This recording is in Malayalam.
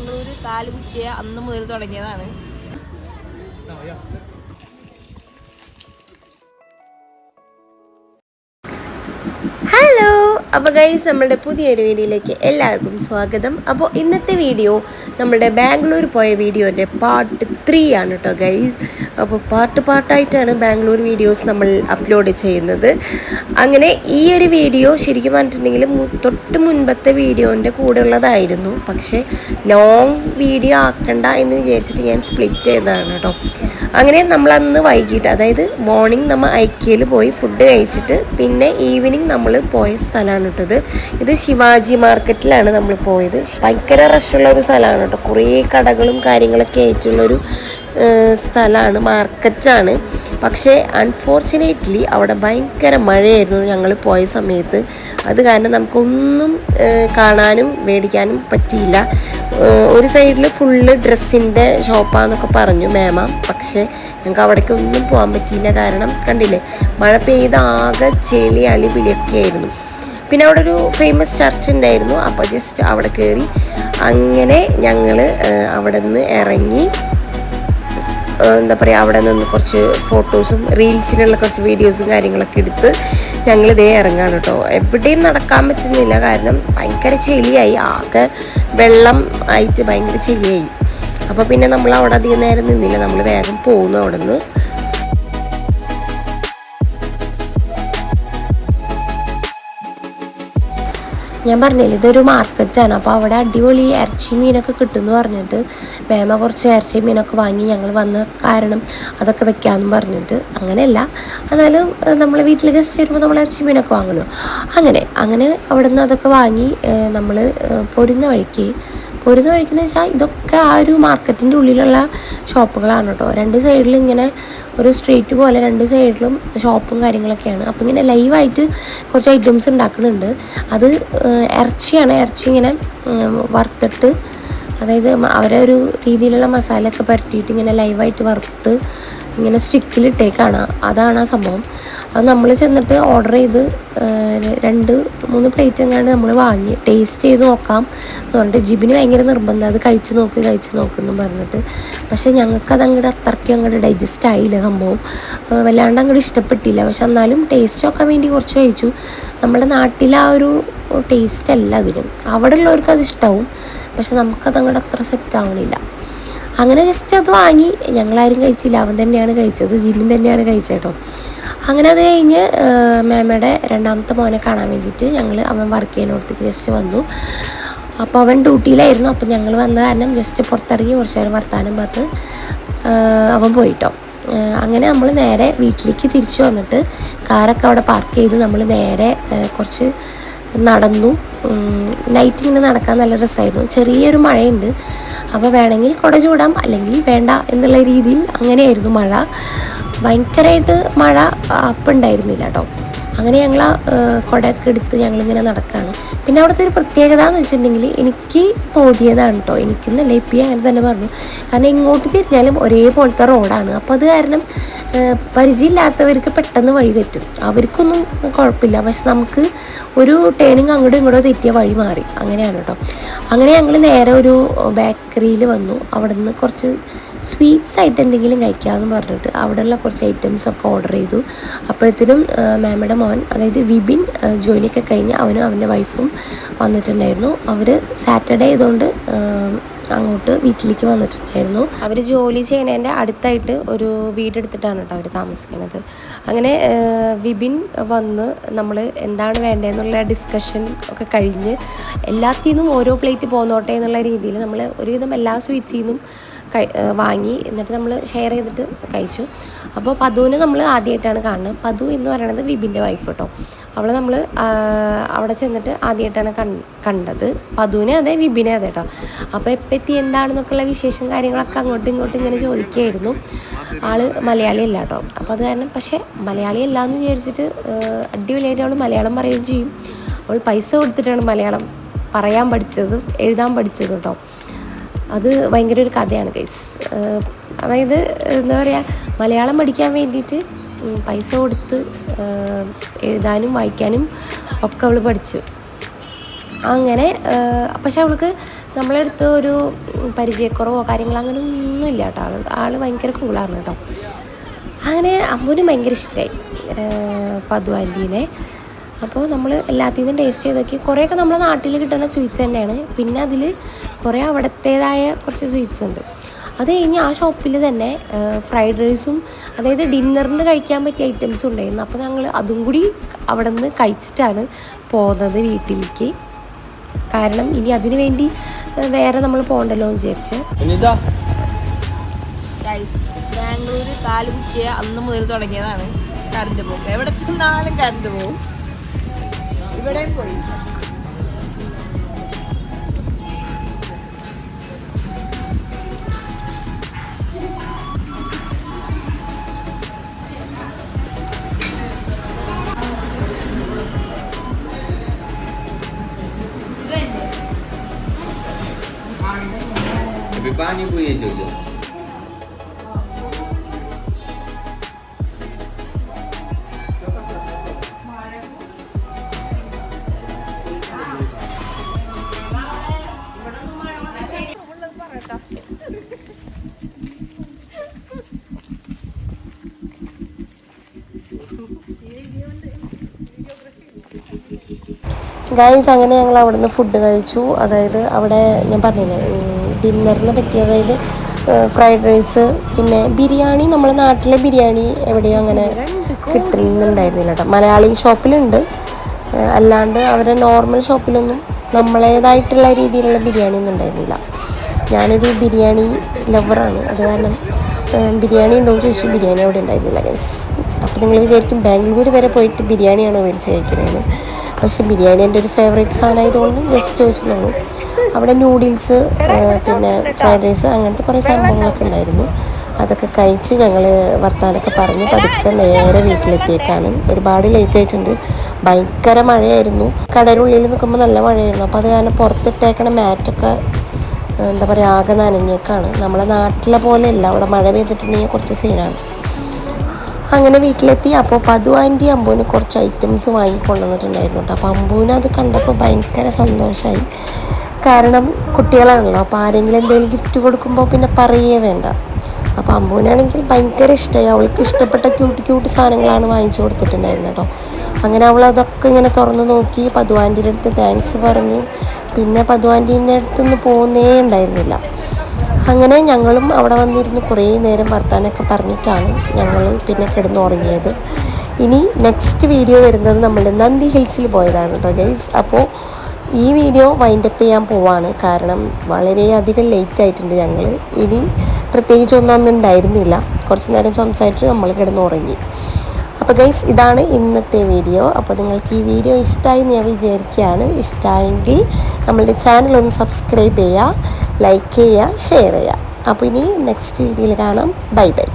ബാംഗ്ലൂർ കാലുകുത്തിയ അന്ന് മുതൽ തുടങ്ങിയതാണ്. അപ്പോൾ ഗൈസ് നമ്മുടെ പുതിയൊരു വീഡിയോയിലേക്ക് എല്ലാവർക്കും സ്വാഗതം. അപ്പോൾ ഇന്നത്തെ വീഡിയോ നമ്മുടെ ബാംഗ്ലൂർ പോയ വീഡിയോന്റെ പാർട്ട് ത്രീ ആണ് കേട്ടോ ഗൈസ് അപ്പോൾ പാർട്ട് പാർട്ടായിട്ടാണ് ബാംഗ്ലൂർ വീഡിയോസ് നമ്മൾ അപ്ലോഡ് ചെയ്യുന്നത്. അങ്ങനെ ഈ ഒരു വീഡിയോ ശരിക്കും പറഞ്ഞിട്ടുണ്ടെങ്കിൽ തൊട്ട് മുൻപത്തെ വീഡിയോന്റെ കൂടെ ഉള്ളതായിരുന്നു. പക്ഷേ ലോങ് വീഡിയോ ആക്കണ്ട എന്ന് വിചാരിച്ചിട്ട് ഞാൻ സ്പ്ലിറ്റ് ചെയ്തതാണ് കേട്ടോ അങ്ങനെ നമ്മൾ അന്ന് വൈകിട്ട് അതായത് മോർണിംഗ് നമ്മൾ ഐക്യയിൽ പോയി ഫുഡ് കഴിച്ചിട്ട് പിന്നെ ഈവനിങ് നമ്മൾ പോയ സ്ഥലമാണ് കേട്ടത് ഇത് ശിവാജി മാർക്കറ്റിലാണ് നമ്മൾ പോയത്. ഭയങ്കര റഷുള്ള ഒരു സ്ഥലമാണ് കേട്ടോ കുറേ കടകളും കാര്യങ്ങളൊക്കെ ആയിട്ടുള്ളൊരു സ്ഥലമാണ് മാർക്കറ്റാണ്. പക്ഷേ അൺഫോർച്ചുനേറ്റ്ലി അവിടെ ഭയങ്കര മഴയായിരുന്നു ഞങ്ങൾ പോയ സമയത്ത്. അത് കാരണം നമുക്കൊന്നും കാണാനും മേടിക്കാനും പറ്റിയില്ല. ഒരു സൈഡിൽ ഫുള്ള് ഡ്രസ്സിന്റെ ഷോപ്പാന്നൊക്കെ പറഞ്ഞു മേമ. പക്ഷേ ഞങ്ങൾക്ക് അവിടേക്ക് ഒന്നും പോകാൻ പറ്റിയില്ല. കാരണം കണ്ടില്ലേ മഴ പെയ്ത് ആകെ ചെളി അളി പിടിയൊക്കെ ആയിരുന്നു. പിന്നെ അവിടെ ഒരു ഫേമസ് ചർച്ച് ഉണ്ടായിരുന്നു. അപ്പോൾ ജസ്റ്റ് അവിടെ കയറി അങ്ങനെ ഞങ്ങൾ അവിടെ നിന്ന് ഇറങ്ങി എന്താ പറയുക അവിടെ നിന്ന് കുറച്ച് ഫോട്ടോസും റീൽസിനുള്ള കുറച്ച് വീഡിയോസും കാര്യങ്ങളൊക്കെ എടുത്ത് ഞങ്ങൾ ഇതേ ഇറങ്ങാണ് കേട്ടോ എവിടെയും നടക്കാൻ പറ്റുന്നില്ല. കാരണം ഭയങ്കര ചെളിയായി. ആകെ വെള്ളം ആയിട്ട് ഭയങ്കര ചെളിയായി. അപ്പോൾ പിന്നെ നമ്മൾ അവിടെ അധികം നേരം നിന്നില്ല. നമ്മൾ വേഗം പോകുന്നു അവിടെ നിന്ന് ഞാൻ പറഞ്ഞില്ല ഇതൊരു മാർക്കറ്റാണ്. അപ്പോൾ അവിടെ അടിപൊളി ഇറച്ചി മീനൊക്കെ കിട്ടുമെന്ന് പറഞ്ഞിട്ട് മേമ കുറച്ച് ഇറച്ചി മീനൊക്കെ വാങ്ങി ഞങ്ങൾ വന്ന കാരണം അതൊക്കെ വെക്കാമെന്ന് പറഞ്ഞിട്ട് അങ്ങനെയല്ല. എന്നാലും നമ്മൾ വീട്ടിൽ ഗസ്റ്റ് വരുമ്പോൾ നമ്മൾ ഇറച്ചി മീനൊക്കെ വാങ്ങുമല്ലോ അങ്ങനെ അങ്ങനെ അവിടെ നിന്ന് അതൊക്കെ വാങ്ങി നമ്മൾ പൊരുന്ന വഴിക്ക് പൊരുന്ന വഴിക്കെന്ന് വെച്ചാൽ ഇതൊക്കെ ആ ഒരു മാർക്കറ്റിന്റെ ഉള്ളിലുള്ള ഷോപ്പുകളാണ് കേട്ടോ. രണ്ട് സൈഡിലും ഇങ്ങനെ ഒരു സ്ട്രീറ്റ് പോലെ രണ്ട് സൈഡിലും ഷോപ്പും കാര്യങ്ങളൊക്കെയാണ്. അപ്പോൾ ഇങ്ങനെ ലൈവായിട്ട് കുറച്ച് ഐറ്റംസ് ഉണ്ടാക്കുന്നുണ്ട്. അത് ഇറച്ചിയാണ്. ഇറച്ചി ഇങ്ങനെ വറുത്തിട്ട് അതായത് അവരെ ഒരു രീതിയിലുള്ള മസാലയൊക്കെ പരട്ടിയിട്ട് ഇങ്ങനെ ലൈവായിട്ട് വറുത്ത് ഇങ്ങനെ സ്റ്റിക്കിലിട്ടേക്കാണ് അതാണ് ആ സംഭവം. അത് നമ്മൾ ചെന്നിട്ട് ഓർഡർ ചെയ്ത് രണ്ട് മൂന്ന് പ്ലേറ്റ് എങ്ങാണ്ട് നമ്മൾ വാങ്ങി. ടേസ്റ്റ് ചെയ്ത് നോക്കാം എന്ന് പറഞ്ഞിട്ട് ജിബിന് ഭയങ്കര നിർബന്ധം. അത് കഴിച്ച് നോക്ക് കഴിച്ച് നോക്കെന്നും പറഞ്ഞിട്ട്. പക്ഷേ ഞങ്ങൾക്കത് അങ്ങോട്ട് അത്രയ്ക്കും അങ്ങോട്ട് ഡൈജസ്റ്റ് ആയില്ല സംഭവം. വല്ലാണ്ട് അങ്ങോട്ട് ഇഷ്ടപ്പെട്ടില്ല. പക്ഷെ എന്നാലും ടേസ്റ്റ് നോക്കാൻ വേണ്ടി കുറച്ച് കഴിച്ചു. നമ്മുടെ നാട്ടിലെ ആ ഒരു ടേസ്റ്റ് അല്ല അതിന് അവിടെ ഉള്ളവർക്ക് അത് ഇഷ്ടമാവും പക്ഷെ നമുക്കത് അങ്ങോട്ട് അത്ര സെറ്റ് ആവണില്ല. അങ്ങനെ ജസ്റ്റ് അത് വാങ്ങി. ഞങ്ങളാരും കഴിച്ചില്ല. അവൻ തന്നെയാണ് കഴിച്ചത്. ജിമ്മിൻ തന്നെയാണ് കഴിച്ചത് കേട്ടോ അങ്ങനെ അത് കഴിഞ്ഞ് മാമയുടെ രണ്ടാമത്തെ മോനെ കാണാൻ വേണ്ടിയിട്ട് ഞങ്ങൾ അവൻ വർക്ക് ചെയ്യുന്നിടത്തേക്ക് ജസ്റ്റ് വന്നു. അപ്പോൾ അവൻ ഡ്യൂട്ടിയിലായിരുന്നു. അപ്പോൾ ഞങ്ങൾ വന്ന കാരണം ജസ്റ്റ് പുറത്തിറങ്ങി കുറച്ച് നേരം വർത്താനം പാത്ത് അവൻ പോയിട്ടോ. അങ്ങനെ നമ്മൾ നേരെ വീട്ടിലേക്ക് തിരിച്ചു വന്നിട്ട് കാറൊക്കെ അവിടെ പാർക്ക് ചെയ്ത് നമ്മൾ നേരെ കുറച്ച് നടന്നു. നൈറ്റ് ഇങ്ങനെ നടക്കാൻ നല്ല രസമായിരുന്നു ചെറിയൊരു മഴയുണ്ട്. അപ്പോൾ വേണമെങ്കിൽ കുട ചൂടാം അല്ലെങ്കിൽ വേണ്ട എന്നുള്ള രീതിയിൽ അങ്ങനെയായിരുന്നു മഴ. ഭയങ്കരമായിട്ട് മഴ അപ്പുണ്ടായിരുന്നില്ല കേട്ടോ അങ്ങനെ ഞങ്ങൾ ആ കുടയൊക്കെ എടുത്ത് ഞങ്ങളിങ്ങനെ നടക്കുകയാണ് പിന്നെ അവിടുത്തെ ഒരു പ്രത്യേകത എന്ന് വെച്ചിട്ടുണ്ടെങ്കിൽ എനിക്ക് തോന്നിയതാണ് കേട്ടോ എനിക്കെന്നല്ല ഇപ്പം അങ്ങനെ തന്നെ പറഞ്ഞു. കാരണം ഇങ്ങോട്ട് തിരിഞ്ഞാലും ഒരേപോലത്തെ റോഡാണ്. അപ്പോൾ അത് കാരണം പരിചയമില്ലാത്തവർക്ക് പെട്ടെന്ന് വഴി തെറ്റും. അവർക്കൊന്നും കുഴപ്പമില്ല. പക്ഷെ നമുക്ക് ഒരു ടേണിങ് അങ്ങോട്ടും ഇങ്ങോട്ടോ തെറ്റിയ വഴി മാറി. അങ്ങനെയാണ് കേട്ടോ അങ്ങനെ ഞങ്ങൾ നേരെ ഒരു ബേക്കറിയിൽ വന്നു. അവിടെ നിന്ന് കുറച്ച് സ്വീറ്റ്സ് ആയിട്ട് എന്തെങ്കിലും കഴിക്കാമെന്ന് പറഞ്ഞിട്ട് അവിടെയുള്ള കുറച്ച് ഐറ്റംസ് ഒക്കെ ഓർഡർ ചെയ്തു. അപ്പോഴത്തേനും മാമയുടെ മോൻ അതായത് വിബിൻ ജോലിയൊക്കെ കഴിഞ്ഞ് അവനും അവന്റെ വൈഫും വന്നിട്ടുണ്ടായിരുന്നു. അവർ സാറ്റർഡേ ആയതുകൊണ്ട് അങ്ങോട്ട് വീട്ടിലേക്ക് വന്നിട്ടുണ്ടായിരുന്നു. അവർ ജോലി ചെയ്യുന്നതിന്റെ അടുത്തായിട്ട് ഒരു വീടെടുത്തിട്ടാണ് കേട്ടോ അവർ താമസിക്കുന്നത്. അങ്ങനെ വിബിൻ വന്ന് നമ്മൾ എന്താണ് വേണ്ടതെന്നുള്ള ഡിസ്കഷൻ ഒക്കെ കഴിഞ്ഞ് എല്ലാത്തിൽ നിന്നും ഓരോ പ്ലേറ്റ് പോന്നോട്ടെ എന്നുള്ള രീതിയിൽ നമ്മൾ ഒരുവിധം എല്ലാ സ്വീറ്റ്സിൽ നിന്നും വാങ്ങി എന്നിട്ട് നമ്മൾ ഷെയർ ചെയ്തിട്ട് കഴിച്ചു. അപ്പോൾ പതുവിനെ നമ്മൾ ആദ്യമായിട്ടാണ് കാണുന്നത്. പതു എന്ന് പറയുന്നത് വിബിന്റെ വൈഫ് കേട്ടോ അവളെ നമ്മൾ അവിടെ ചെന്നിട്ട് ആദ്യമായിട്ടാണ് കണ് കണ്ടത്. പതുവിനെ അതെ വിബിനെ അതെ കേട്ടോ അപ്പോൾ എപ്പോൾ എന്താണെന്നൊക്കെയുള്ള വിശേഷം കാര്യങ്ങളൊക്കെ അങ്ങോട്ടും ഇങ്ങോട്ടും ഇങ്ങനെ ചോദിക്കുകയായിരുന്നു ആൾ മലയാളി അല്ല കേട്ടോ അപ്പോൾ അത് കാരണം പക്ഷേ മലയാളി അല്ല എന്ന് വിചാരിച്ചിട്ട് അടിപൊളിയായിട്ട് അവൾ മലയാളം പറയുകയും ചെയ്യും. അവൾ പൈസ കൊടുത്തിട്ടാണ് മലയാളം പറയാൻ പഠിച്ചതും എഴുതാൻ പഠിച്ചതും കേട്ടോ അത് ഭയങ്കര ഒരു കഥയാണ് ഗൈസ് അതായത് എന്താ പറയുക മലയാളം പഠിക്കാൻ വേണ്ടിയിട്ട് പൈസ കൊടുത്ത് എഴുതാനും വായിക്കാനും ഒക്കെ അവൾ പഠിച്ചു. അങ്ങനെ പക്ഷെ അവൾക്ക് നമ്മളെടുത്ത് ഒരു പരിചയക്കുറവോ കാര്യങ്ങളോ അങ്ങനെ ഒന്നും ഇല്ല കേട്ടോ. ആൾ ആൾ ഭയങ്കര കൂളാണ് കേട്ടോ. അങ്ങനെ അമ്മുവിന് ഭയങ്കര ഇഷ്ടമായി പതുവാന്റീനെ അപ്പോൾ നമ്മൾ എല്ലാത്തിൽ നിന്നും ടേസ്റ്റ് ചെയ്ത് നോക്കി. കുറേയൊക്കെ നമ്മുടെ നാട്ടിൽ കിട്ടുന്ന സ്വീറ്റ്സ് തന്നെയാണ്. പിന്നെ അതിൽ കുറേ അവിടത്തേതായ കുറച്ച് സ്വീറ്റ്സ് ഉണ്ട്. അത് കഴിഞ്ഞ് ആ ഷോപ്പിൽ തന്നെ ഫ്രൈഡ് റൈസും അതായത് ഡിന്നറിന് കഴിക്കാൻ പറ്റിയ ഐറ്റംസും ഉണ്ടായിരുന്നു. അപ്പോൾ ഞങ്ങൾ അതും കൂടി അവിടെ നിന്ന് കഴിച്ചിട്ടാണ് പോകുന്നത് വീട്ടിലേക്ക്. കാരണം ഇനി അതിനു വേണ്ടി വേറെ നമ്മൾ പോകണ്ടല്ലോ എന്ന് വിചാരിച്ച്. ബാംഗ്ലൂർ ഗൈസ് ബാംഗ്ലൂര് കാൽ കുത്തിയ അന്ന് മുതൽ തുടങ്ങിയതാണ് കറണ്ട് പോക്ക്. എവിടെ ചെന്നാലും കറണ്ട് പോകും ഇവിടെയും പോയി Habis banyak punya jodoh guys അങ്ങനെ ഞങ്ങൾ അവിടുന്ന് ഫുഡ് കഴിച്ചു. അതായത് അവിടെ ഞാൻ പറഞ്ഞില്ലേ ഡിന്നറിന് പറ്റിയ അതായത് ഫ്രൈഡ് റൈസ് പിന്നെ ബിരിയാണി നമ്മളെ നാട്ടിലെ ബിരിയാണി എവിടെയും അങ്ങനെ കിട്ടുന്നുണ്ടായിരുന്നില്ല കേട്ടോ മലയാളി ഷോപ്പിലുണ്ട്. അല്ലാണ്ട് അവരുടെ നോർമൽ ഷോപ്പിലൊന്നും നമ്മളേതായിട്ടുള്ള രീതിയിലുള്ള ബിരിയാണി ഒന്നും ഉണ്ടായിരുന്നില്ല. ഞാനൊരു ബിരിയാണി ലവറാണ് അത് കാരണം ബിരിയാണി ഉണ്ടോ എന്ന് ചോദിച്ചു. ബിരിയാണി അവിടെ ഉണ്ടായിരുന്നില്ല ഗൈസ് അപ്പോൾ നിങ്ങൾ വിചാരിക്കും ബാംഗ്ലൂർ വരെ പോയിട്ട് ബിരിയാണിയാണോ മേടിച്ച് കഴിക്കുന്നത് പക്ഷേ ബിരിയാണി എന്റെ ഒരു ഫേവറേറ്റ് സാധനമായതുകൊണ്ട് ജസ്റ്റ് ചോദിച്ചിട്ടുള്ളൂ. അവിടെ നൂഡിൽസ് പിന്നെ ഫ്രൈഡ് റൈസ് അങ്ങനത്തെ കുറേ സംഭവങ്ങളൊക്കെ ഉണ്ടായിരുന്നു. അതൊക്കെ കഴിച്ച് ഞങ്ങൾ വർത്താനൊക്കെ പറഞ്ഞ് പതുക്കെ നേരെ വീട്ടിലെത്തിയേക്കാണ്. ഒരുപാട് ലേറ്റ് ആയിട്ടുണ്ട്. ഭയങ്കര മഴയായിരുന്നു. കടലുള്ളിൽ നിൽക്കുമ്പോൾ നല്ല മഴയായിരുന്നു. അപ്പോൾ അത് കാരണം പുറത്തിട്ടേക്കണ മാറ്റൊക്കെ എന്താ പറയുക ആകെ നനഞ്ഞേക്കാണ്. നമ്മളെ നാട്ടിലെ പോലെയല്ല അവിടെ മഴ പെയ്തിട്ടുണ്ടെങ്കിൽ കുറച്ച് സീനാണ് അങ്ങനെ വീട്ടിലെത്തി. അപ്പോൾ പതു ആന്റി അമ്പൂന് കുറച്ച് ഐറ്റംസ് വാങ്ങി കൊണ്ടുവന്നിട്ടുണ്ടായിരുന്നു കേട്ടോ. അപ്പോൾ അമ്പൂന് അത് കണ്ടപ്പോൾ ഭയങ്കര സന്തോഷമായി കാരണം കുട്ടികളാണല്ലോ. അപ്പോൾ ആരെങ്കിലും എന്തെങ്കിലും ഗിഫ്റ്റ് കൊടുക്കുമ്പോൾ പിന്നെ പറയേ വേണ്ട. അപ്പോൾ അമ്പൂനാണെങ്കിൽ ഭയങ്കര ഇഷ്ടമായി അവൾക്ക് ഇഷ്ടപ്പെട്ട ക്യൂട്ട് ക്യൂട്ട് സാധനങ്ങളാണ് വാങ്ങിച്ചു കൊടുത്തിട്ടുണ്ടായിരുന്നത് കേട്ടോ. അങ്ങനെ അവൾ അതൊക്കെ ഇങ്ങനെ തുറന്നു നോക്കി. പതുവാന്റെ അടുത്ത് താങ്ക്സ് പറഞ്ഞു. പിന്നെ പതുവാന്റെ അടുത്തൊന്നും നിന്ന് പോകുന്നേ ഉണ്ടായിരുന്നില്ല. അങ്ങനെ ഞങ്ങളും അവിടെ വന്നിരുന്ന് കുറേ നേരം വർത്താനൊക്കെ പറഞ്ഞിട്ടാണ് ഞങ്ങൾ പിന്നെ കിടന്നുറങ്ങിയത്. ഇനി നെക്സ്റ്റ് വീഡിയോ വരുന്നത് നമ്മൾ നന്ദി ഹിൽസിൽ പോയതാണ് കേട്ടോ ഗൈസ് അപ്പോൾ ഈ വീഡിയോ വൈൻഡപ്പ് ചെയ്യാൻ പോവാണ്. കാരണം വളരെയധികം ലേറ്റ് ആയിട്ടുണ്ട് ഞങ്ങൾ. ഇനി പ്രത്യേകിച്ച് ഒന്നും അന്ന് ഉണ്ടായിരുന്നില്ല. കുറച്ച് നേരം സംസാരിച്ച് നമ്മൾ കിടന്നുറങ്ങി. അപ്പോൾ ഗൈസ് ഇതാണ് ഇന്നത്തെ വീഡിയോ അപ്പോൾ നിങ്ങൾക്ക് ഈ വീഡിയോ ഇഷ്ടമായി ഞാൻ വിചാരിക്കുകയാണ്. ഇഷ്ടമായെങ്കിൽ നമ്മളുടെ ചാനൽ ഒന്ന് സബ്സ്ക്രൈബ് ചെയ്യുക. ലൈക്ക് ചെയ്യുക ഷെയർ ചെയ്യുക. അപ്പോൾ ഇനി നെക്സ്റ്റ് വീഡിയോയിൽ കാണാം. Bye bye.